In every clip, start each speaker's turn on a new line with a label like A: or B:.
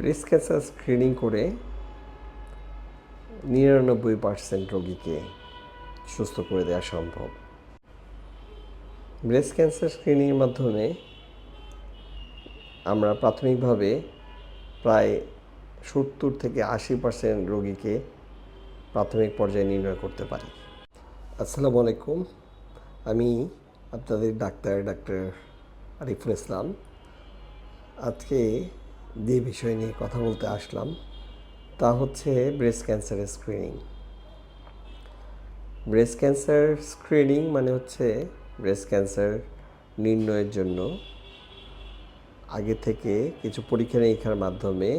A: Breast cancer screening করে নিরানব্বই percent রোগীকে সুস্থ করে দেওয়া সম্ভব। ব্রেস্ট ক্যান্সার স্ক্রিনিংয়ের মাধ্যমে আমরা প্রাথমিকভাবে প্রায় সত্তর থেকে আশি পার্সেন্ট রোগীকে প্রাথমিক পর্যায়ে নির্ণয় করতে পারি। আসসালামু আলাইকুম। আমি আপনাদের ডাক্তার ডাক্তার আরিফুল ইসলাম। আজকে যে বিষয় নিয়ে কথা বলতে আসলাম, তা হচ্ছে breast cancer screening breast cancer screening মানে হচ্ছে ব্রেস্ট ক্যান্সার নির্ণয়ের জন্য আগে থেকে কিছু পরীক্ষা নিরীক্ষার মাধ্যমে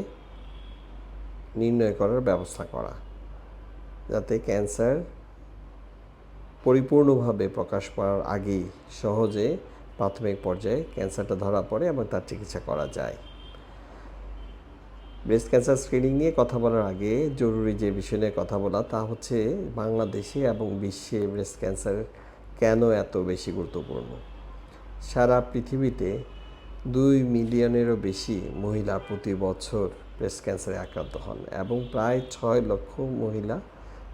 A: নির্ণয় করার ব্যবস্থা করা, যাতে ক্যান্সার পরিপূর্ণভাবে প্রকাশ পাওয়ার আগেই সহজে প্রাথমিক পর্যায়ে ক্যান্সারটা ধরা পড়ে এবং তার চিকিৎসা করা যায়। ব্রেস্ট ক্যান্সার স্ক্রিনিং নিয়ে কথা বলার আগে জরুরি যে বিষয় নিয়ে কথা বলা, তা হচ্ছে বাংলাদেশে এবং বিশ্বে ব্রেস্ট ক্যান্সার কেন এত বেশি গুরুত্বপূর্ণ? সারা পৃথিবীতে দুই মিলিয়নেরও বেশি মহিলা প্রতি বছর ব্রেস্ট ক্যান্সারে আক্রান্ত হন এবং প্রায় ছয় লক্ষ মহিলা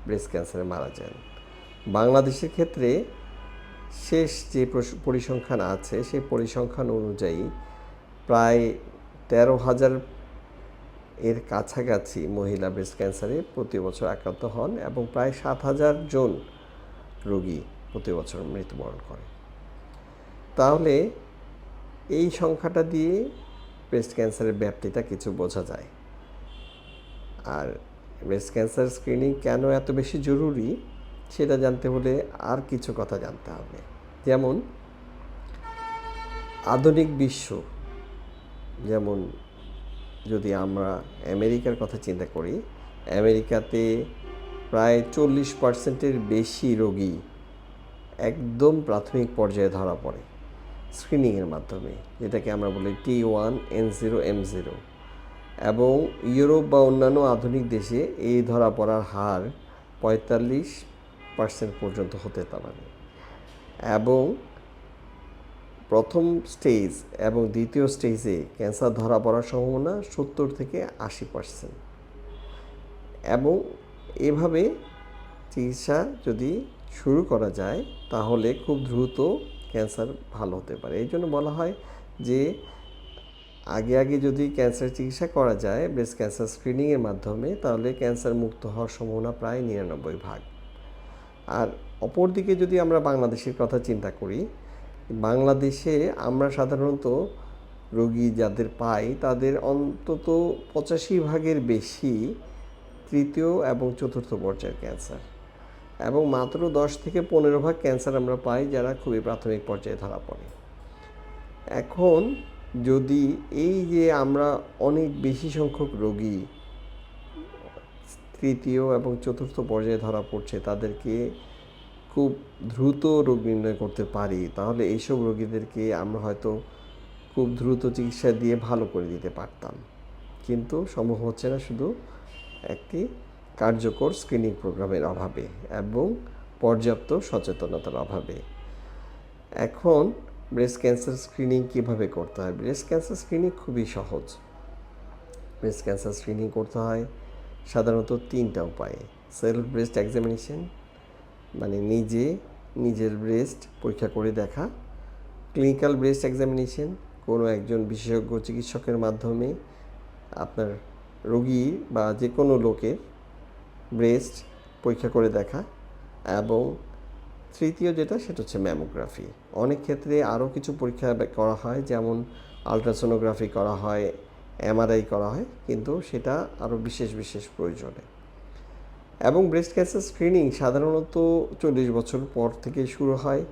A: ব্রেস্ট ক্যান্সারে মারা যান। বাংলাদেশের ক্ষেত্রে শেষ যে পরিসংখ্যান আছে, সেই পরিসংখ্যান অনুযায়ী প্রায় তেরো হাজার এর কাছাকাছি মহিলা ব্রেস্ট ক্যান্সারে প্রতি বছর আক্রান্ত হন এবং প্রায় সাত হাজার জন রোগী প্রতি বছর মৃত্যুবরণ করে। তাহলে এই সংখ্যাটা দিয়ে ব্রেস্ট ক্যান্সারের ব্যাপ্তিটা কিছু বোঝা যায়। আর ব্রেস্ট ক্যান্সার স্ক্রিনিং কেন এত বেশি জরুরি সেটা জানতে হলে আর কিছু কথা জানতে হবে। যেমন আধুনিক বিশ্ব, যেমন যদি আমরা আমেরিকার কথা চিন্তা করি, আমেরিকাতে প্রায় চল্লিশ পার্সেন্টের বেশি রোগী একদম প্রাথমিক পর্যায়ে ধরা পড়ে স্ক্রিনিংয়ের মাধ্যমে, যেটাকে আমরা বলি T one N zero M zero. এবং ইউরোপ বা অন্যান্য আধুনিক দেশে এই ধরা পড়ার হার পঁয়তাল্লিশ পার্সেন্ট পর্যন্ত হতে পারে। এবং প্রথম স্টেজ এবং দ্বিতীয় স্টেজে ক্যান্সার ধরা পড়ার সম্ভাবনা সত্তর থেকে আশি পার্সেন্ট। এবং এভাবে চিকিৎসা যদি শুরু করা যায়, তাহলে খুব দ্রুত ক্যান্সার ভালো হতে পারে। এই জন্য বলা হয় যে, আগে আগে যদি ক্যান্সার চিকিৎসা করা যায়, ব্রেস্ট ক্যান্সার স্ক্রিনিংয়ের মাধ্যমে, তাহলে ক্যান্সার মুক্ত হওয়ার সম্ভাবনা প্রায় নিরানব্বই ভাগ। আর অপরদিকে যদি আমরা বাংলাদেশের কথা চিন্তা করি বাংলাদেশে আমরা সাধারণত রোগী যাদের পাই, তাদের অন্তত পঁচাশি ভাগের বেশি তৃতীয় এবং চতুর্থ পর্যায়ের ক্যান্সার। এবং মাত্র দশ থেকে পনেরো ভাগ ক্যান্সার আমরা পাই যারা খুবই প্রাথমিক পর্যায়ে ধরা পড়ে। এখন যদি এই যে আমরা অনেক বেশি সংখ্যক রোগী তৃতীয় এবং চতুর্থ পর্যায়ে ধরা পড়ছে, তাদেরকে খুব দ্রুত রোগ নির্ণয় করতে পারি, তাহলে এইসব রোগীদেরকে আমরা হয়তো খুব দ্রুত চিকিৎসা দিয়ে ভালো করে দিতে পারতাম। কিন্তু সম্ভব হচ্ছে না শুধু একটি কার্যকর স্ক্রিনিং প্রোগ্রামের অভাবে এবং পর্যাপ্ত সচেতনতার অভাবে। এখন ব্রেস্ট ক্যান্সার স্ক্রিনিং কীভাবে করতে হয়? ব্রেস্ট ক্যান্সার স্ক্রিনিং খুবই সহজ। ব্রেস্ট ক্যান্সার স্ক্রিনিং করতে হয় সাধারণত তিনটা উপায়ে। সেলফ ব্রেস্ট এক্সামিনেশন মানে নিজে নিজের ব্রেস্ট পরীক্ষা করে দেখা। ক্লিনিক্যাল ব্রেস্ট এক্সামিনেশন কোনো একজন বিশেষজ্ঞ চিকিৎসকের মাধ্যমে আপনার রোগী বা যে কোনো লোকের ব্রেস্ট পরীক্ষা করে দেখা এবং তৃতীয় যেটা, সেটা হচ্ছে ম্যামোগ্রাফি অনেক ক্ষেত্রে আরও কিছু পরীক্ষা করা হয়, যেমন আলট্রাসোনোগ্রাফি করা হয় এমআরআই করা হয়, কিন্তু সেটা আরও বিশেষ বিশেষ প্রয়োজনে। এবং ব্রেস্ট ক্যান্সার স্ক্রিনিং সাধারণত চল্লিশ বছর পর থেকে শুরু হয়।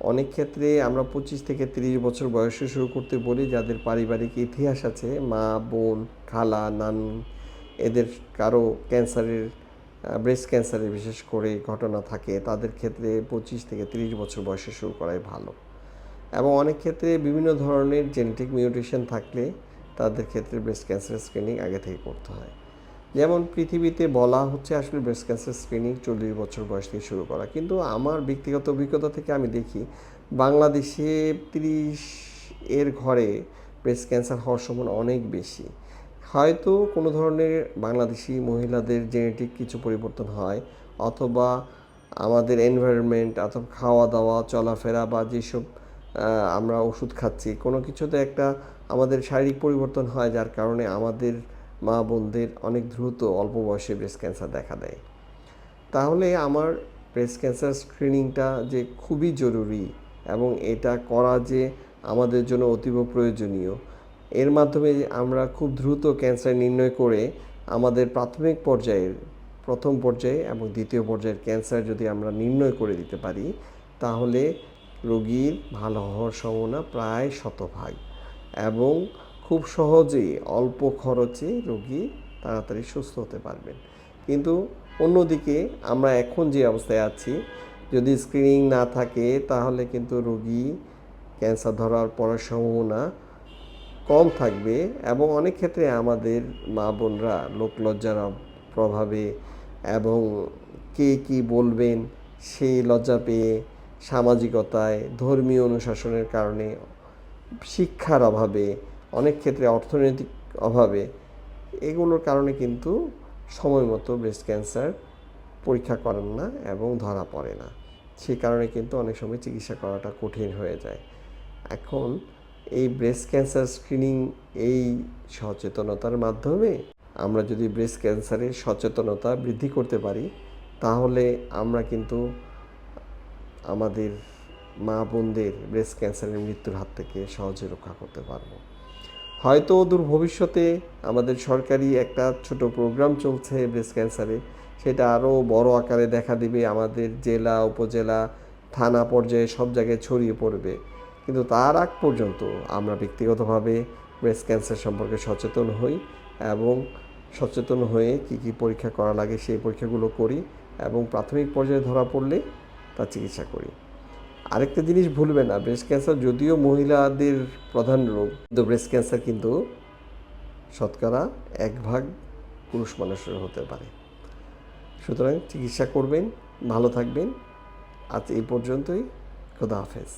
A: অনেক ক্ষেত্রে আমরা পঁচিশ থেকে তিরিশ বছর বয়সে শুরু করতে বলি যাদের পারিবারিক ইতিহাস আছে, মা, বোন, খালা, নানু, এদের কারও ক্যান্সারের ব্রেস্ট ক্যান্সারের বিশেষ করে ঘটনা থাকে, তাদের ক্ষেত্রে পঁচিশ থেকে তিরিশ বছর বয়সে শুরু করাই ভালো। এবং অনেক ক্ষেত্রে বিভিন্ন ধরনের জেনেটিক মিউটেশন থাকলে তাদের ক্ষেত্রে ব্রেস্ট ক্যান্সার স্ক্রিনিং আগে থেকে করতে হয়। যেমন পৃথিবীতে বলা হচ্ছে আসলে ব্রেস্ট ক্যান্সার স্ক্রিনিং চল্লিশ বছর বয়স থেকে শুরু করা। কিন্তু আমার ব্যক্তিগত অভিজ্ঞতা থেকে আমি দেখি, বাংলাদেশে তিরিশ এর ঘরে ব্রেস্ট ক্যান্সার হওয়ার সম্ভাবনা অনেক বেশি। হয়তো কোনো ধরনের বাংলাদেশি মহিলাদের জেনেটিক কিছু পরিবর্তন হয় অথবা আমাদের এনভায়রনমেন্ট অথবা খাওয়া দাওয়া চলাফেরা বা যেসব আমরা ওষুধ খাচ্ছি, কোনো কিছুতে একটা আমাদের শারীরিক পরিবর্তন হয় যার কারণে আমাদের মা বোনদের অনেক দ্রুত অল্প বয়সে ব্রেস্ট ক্যান্সার দেখা দেয়। তাহলে আমার ব্রেস্ট ক্যান্সার স্ক্রিনিংটা যে খুবই জরুরি এবং এটা করা যে আমাদের জন্য অতীব প্রয়োজনীয়, এর মাধ্যমে আমরা খুব দ্রুত ক্যান্সার নির্ণয় করে আমাদের প্রাথমিক পর্যায়ের, প্রথম পর্যায়ে এবং দ্বিতীয় পর্যায়ের ক্যান্সার যদি আমরা নির্ণয় করে দিতে পারি, তাহলে রোগীর ভালো হওয়ার সম্ভাবনা প্রায় শতভাগ এবং খুব সহজেই অল্প খরচে রোগী তাড়াতাড়ি সুস্থ হতে পারবেন। কিন্তু অন্যদিকে আমরা এখন যে অবস্থায় আছি, যদি স্ক্রিনিং না থাকে, তাহলে কিন্তু রোগী ক্যান্সার ধরার পড়ার সম্ভাবনা কম থাকবে এবং অনেক ক্ষেত্রে আমাদের মা বোনরা লোকলজ্জার প্রভাবে এবং কে কি বলবেন সেই লজ্জা পেয়ে সামাজিকতায়, ধর্মীয় অনুশাসনের কারণে শিক্ষার অভাবে অনেক ক্ষেত্রে অর্থনৈতিক অভাবে এগুলোর কারণে কিন্তু সময় মতো ব্রেস্ট ক্যান্সার পরীক্ষা করেন না এবং ধরা পড়ে না। সেই কারণে কিন্তু অনেক সময় চিকিৎসা করাটা কঠিন হয়ে যায়। এখন এই ব্রেস্ট ক্যান্সার স্ক্রিনিং এই সচেতনতার মাধ্যমে আমরা যদি ব্রেস্ট ক্যান্সারের সচেতনতা বৃদ্ধি করতে পারি, তাহলে আমরা কিন্তু আমাদের মা বোনদের ব্রেস্ট ক্যান্সারের মৃত্যুর হাত থেকে সহজে রক্ষা করতে পারব। হয়তো দূর ভবিষ্যতে আমাদের সরকারি একটা ছোট প্রোগ্রাম চলছে ব্রেস্ট ক্যান্সারে সেটা আরও বড় আকারে দেখা দিবে, আমাদের জেলা, উপজেলা, থানা পর্যায়ে সব জায়গায় ছড়িয়ে পড়বে। কিন্তু তার আগ পর্যন্ত আমরা ব্যক্তিগতভাবে ব্রেস্ট ক্যান্সার সম্পর্কে সচেতন হই এবং সচেতন হয়ে কি কি পরীক্ষা করা লাগে সেই পরীক্ষাগুলো করি এবং প্রাথমিক পর্যায়ে ধরা পড়লে তার চিকিৎসা করি। আরেকটা জিনিস ভুলবে না ব্রেস্ট ক্যান্সার যদিও মহিলাদের প্রধান রোগ, কিন্তু ব্রেস্ট ক্যান্সার কিন্তু শতকরা এক ভাগ পুরুষ মানুষের হতে পারে। সুতরাং চিকিৎসা করবেন, ভালো থাকবেন। আজ এই পর্যন্তই। খোদা হাফেজ।